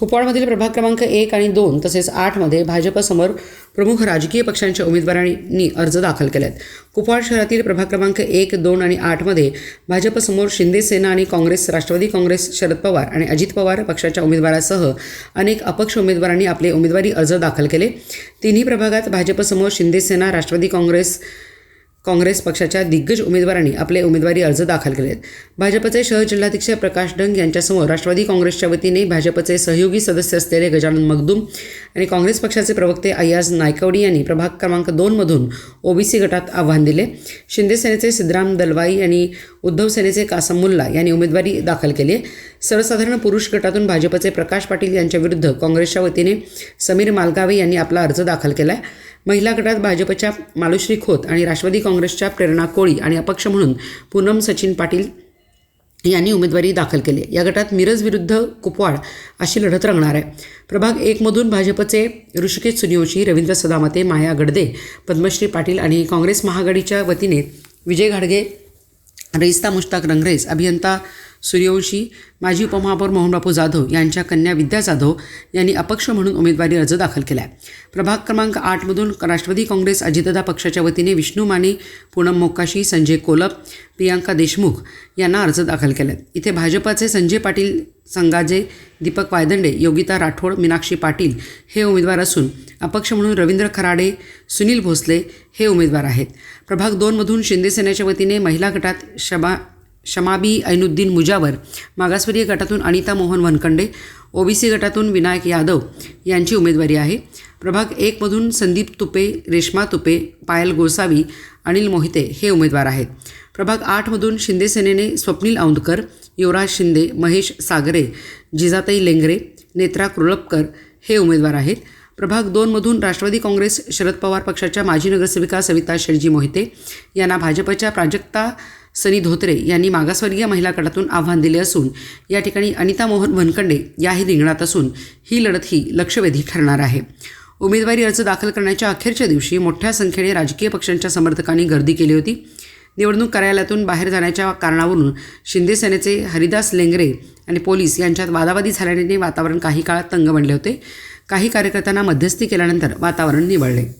कुपवाडमधील प्रभाग क्रमांक एक आणि दोन तसेच आठमध्ये भाजपसमोर प्रमुख राजकीय पक्षांच्या उमेदवारांनी अर्ज दाखल केले आहेत कुपवाड शहरातील प्रभाग क्रमांक एक दोन आणि आठमध्ये भाजपसमोर शिंदे सेना आणि काँग्रेस राष्ट्रवादी काँग्रेस शरद पवार आणि अजित पवार पक्षाच्या उमेदवारासह अनेक अपक्ष उमेदवारांनी आपले उमेदवारी अर्ज दाखल केले. तिन्ही प्रभागात भाजपसमोर शिंदे सेना राष्ट्रवादी काँग्रेस काँग्रेस पक्षाच्या दिग्गज उमेदवारांनी आपले उमेदवारी अर्ज दाखल केले आहेत भाजपचे शहर जिल्हाध्यक्ष प्रकाश डंग यांच्यासमोर राष्ट्रवादी काँग्रेसच्या वतीने भाजपचे सहयोगी सदस्य असलेले गजानन मगदूम आणि काँग्रेस पक्षाचे प्रवक्ते अय्याज नायकवडी यांनी प्रभाग क्रमांक दोनमधून ओबीसी गटात आव्हान दिले. शिंदे सेनेचे सिद्धराम दलवाई आणि उद्धव सेनेचे कासम मुल्ला यांनी उमेदवारी दाखल केली. आहे सर्वसाधारण पुरुष गटातून भाजपचे प्रकाश पाटील यांच्याविरुद्ध काँग्रेसच्या वतीने समीर मालगावे यांनी आपला अर्ज दाखल केला आहे महिला गटात भाजपच्या मालुश्री खोत आणि राष्ट्रवादी काँग्रेसच्या प्रेरणा कोळी आणि अपक्ष म्हणून पूनम सचिन पाटील यांनी उमेदवारी दाखल केली आहे. या गटात मिरज विरुद्ध कुपवाड अशी लढत रंगणार आहे प्रभाग एकमधून भाजपचे ऋषिकेश सुनियोशी रवींद्र सदामते माया गडदे पद्मश्री पाटील आणि काँग्रेस महाआघाडीच्या वतीने विजय घाडगे रईस्ता मुश्ताक रंगरेज अभियंता सूर्यवंशी माजी उपमहापौर मोहनबापू जाधव यांच्या कन्या विद्या जाधव यांनी अपक्ष म्हणून उमेदवारी अर्ज दाखल केला आहे प्रभाग क्रमांक आठमधून राष्ट्रवादी काँग्रेस अजितदा पक्षाच्या वतीने विष्णू माने पूनम मोकाशी संजय कोलप प्रियांका देशमुख यांना अर्ज दाखल केले आहेत इथे भाजपाचे संजय पाटील संगाजे दीपक वायदंडे योगिता राठोड मीनाक्षी पाटील हे उमेदवार असून अपक्ष म्हणून रवींद्र खराडे सुनील भोसले हे उमेदवार आहेत. प्रभाग दोनमधून शिंदेसेनेच्या वतीने महिला गटात शबा शमाबी ऐनुद्दीन मुजावर मागासवर्गीय गटातून अनिता मोहन वनकंडे ओबीसी गटातून विनायक यादव यांची उमेदवारी आहे. प्रभाग एकमधून संदीप तुपे रेश्मा तुपे पायल गोसावी अनिल मोहिते हे उमेदवार आहेत. प्रभाग आठमधून शिंदेसेनेने स्वप्नील औंदकर युवराज शिंदे महेश सागरे जिजाताई लेंगरे नेत्रा कृळपकर हे उमेदवार आहेत. प्रभाग दोनमधून राष्ट्रवादी काँग्रेस शरद पवार पक्षाच्या माजी नगरसेविका सविता शेळजी मोहिते यांना भाजपच्या प्राजक्ता सनी धोत्रे यांनी मागासवर्गीय महिला गटातून आव्हान दिले असून या ठिकाणी अनिता मोहन वनखंडे याही रिंगणात असून ही लढत ही लक्षवेधी ठरणार आहे. उमेदवारी अर्ज दाखल करण्याच्या अखेरच्या दिवशी मोठ्या संख्येने राजकीय पक्षांच्या समर्थकांनी गर्दी केली होती. निवडणूक कार्यालयातून बाहेर जाण्याच्या कारणावरून शिंदे सेनेचे हरिदास लेंगरे आणि पोलीस यांच्यात वादावादी झाल्याने वातावरण काही काळात तंग बनले होते. काही कार्यकर्त्यांना मध्यस्थी केल्यानंतर वातावरण निवळले.